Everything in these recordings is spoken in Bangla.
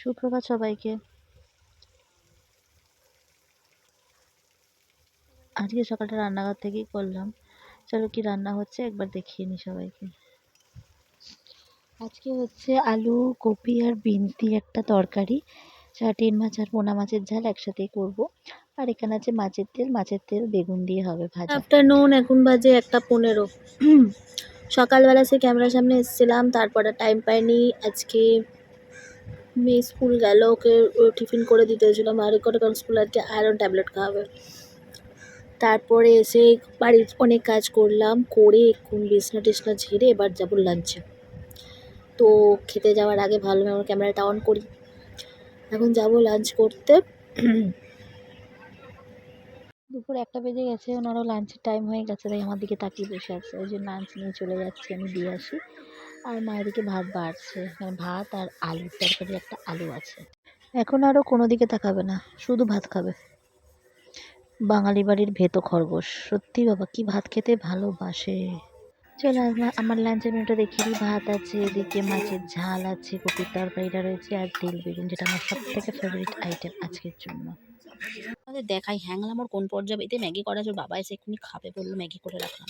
সুপ্রভাত সবাইকে। আজকে সকালটা রান্নাঘর থেকেই করলাম। চলো কি রান্না হচ্ছে একবার দেখিয়ে নিই সবাইকে। আজকে হচ্ছে আলু, কপি আর দিয়ে একটা তরকারি। চাটিন মাছ আর পোনা মাছের ঝাল একসাথেই করব। আর এখানে আছে মাছের তেল মাছের তেল বেগুন দিয়ে হবে ভাজা। আফটারনুন এখন বাজে একটা পনেরো। সকালবেলা সে ক্যামেরার সামনে এসেছিলাম, তারপরে টাইম পাইনি। আজকে মেয়ে স্কুল গেল, ওকে টিফিন করে দিতে হয়েছিলাম আর করে কারণ স্কুল আজকে আয়রন ট্যাবলেট খাওয়াবে। তারপরে এসে বাড়ির অনেক কাজ করলাম, করে এখন বিছনা টিছনা ঝেড়ে এবার যাব লাঞ্চে তো খেতে যাওয়ার আগে ভালো আমার ক্যামেরাটা অন করি। এখন যাব লাঞ্চ করতে। দুপুর একটা বেজে গেছে, ওনারও লাঞ্চের টাইম হয়ে গেছে, তাই আমার দিকে তাকিয়ে বসে আছে। ওই জন্য লাঞ্চ নিয়ে চলে যাচ্ছি, আমি দিয়ে আসি। আর মায়ের দিকে ভাত বাড়ছে। মানে ভাত আর আলুর তরকারি, একটা আলু আছে। এখন আরও কোনো দিকে তাকাবে না, শুধু ভাত খাবে। বাঙালি বাড়ির ভেতো খরগোশ। সত্যি বাবা, কি ভাত খেতে ভালোবাসে। চলো আমার আমার লাঞ্চের মেনুটা দেখিয়ে দিই। ভাত আছে, এদিকে মাছের ঝাল আছে, কপির তরকারিটা রয়েছে, আর তেল বেগুন, যেটা আমার সব থেকে ফেভারিট আইটেম আজকের জন্য। আমাদের দেখাই হ্যাংলাম ওর কোন পর্যায়ে, এতে ম্যাগি করা আছে বাবা এসে এক্ষুনি খাবে বলল, ম্যাগি করে রাখলাম।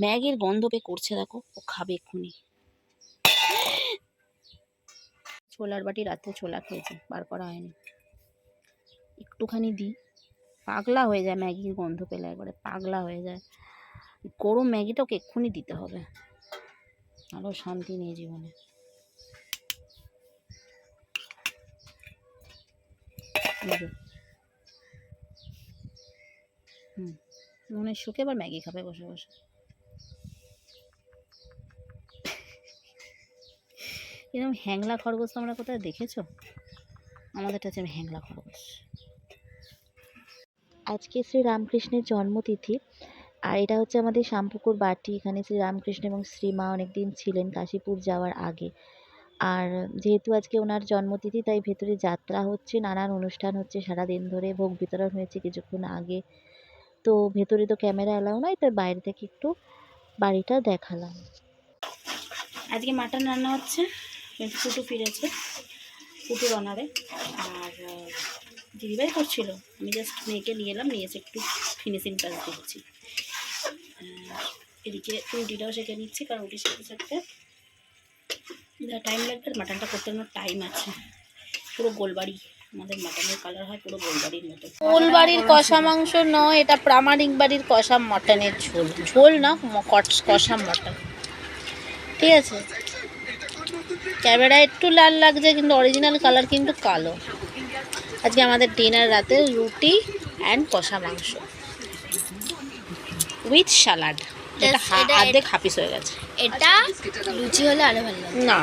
ম্যাগির গন্ধ পে করছে, দেখো। ও খাবে এক্ষুনি। ছোলার বাটি রাতে ছোলা খেয়েছে, বার করা হয়নি। একটুখানি দিই। পাগলা হয়ে যায় ম্যাগির গন্ধ পেলে একবারে, পাগলা হয়ে যায়। গরম ম্যাগিটা ওকে এক্ষুনি দিতে হবে। আরও শান্তি নেই জীবনে। হুম। মনের সুখে আবার ম্যাগি খাবে বসে বসে। এরকম হ্যাংলা খরগোশ তোমরা কোথায় দেখেছ? আমাদেরটা হচ্ছে হ্যাংলা খরগোশ। আজকে শ্রী রামকৃষ্ণের জন্মতিথি, আর এটা হচ্ছে আমাদের শ্যামপুকুর বাটি। এখানে শ্রী রামকৃষ্ণ এবং শ্রীমা অনেকদিন ছিলেন কাশীপুর যাওয়ার আগে। আর যেহেতু আজকে ওনার জন্মতিথি, তাই ভেতরে যাত্রা হচ্ছে, নানান অনুষ্ঠান হচ্ছে, সারাদিন ধরে ভোগ বিতরণ হয়েছে কিছুক্ষণ আগে। তো ভেতরে তো ক্যামেরা অ্যালাউ নয় তাই বাইরে থেকে একটু বাড়িটা দেখালাম। আজকে মাটন রান্না হচ্ছে। ফুটু ফিরেছে, ফুটুর অনারে আর দিদিভাই করছিল। আমি জাস্ট মেয়েকে নিয়ে এলাম, নিয়ে এসে একটু ফিনিশিং টাচ দিচ্ছি। এদিকে রুটিটাও সেঁকে নিচ্ছি, কারণ রুটি সেঁকে সেঁকতে যা টাইম লাগবে মাটনটা করতে আমার টাইম আছে। পুরো গোলবাড়ি, আমাদের মাটনের কালার হয় পুরো গোলবাড়ির মতো। গোলবাড়ির কষা মাংস নয়, এটা প্রামাণিক বাড়ির কষা মটনের ঝোল। ঝোল না কষা মটন ঠিক আছে? ক্যামেরা একটু লাল লাগছে কিন্তু অরিজিনাল কালার কিন্তু কালো। আজকে আমাদের ডিনার রাতে রুটি অ্যান্ড কষা মাংস। উইথ সালাড এটা অর্ধেক হাফিস হয়ে গেছে। এটা লুচি হলে আরও ভালো না।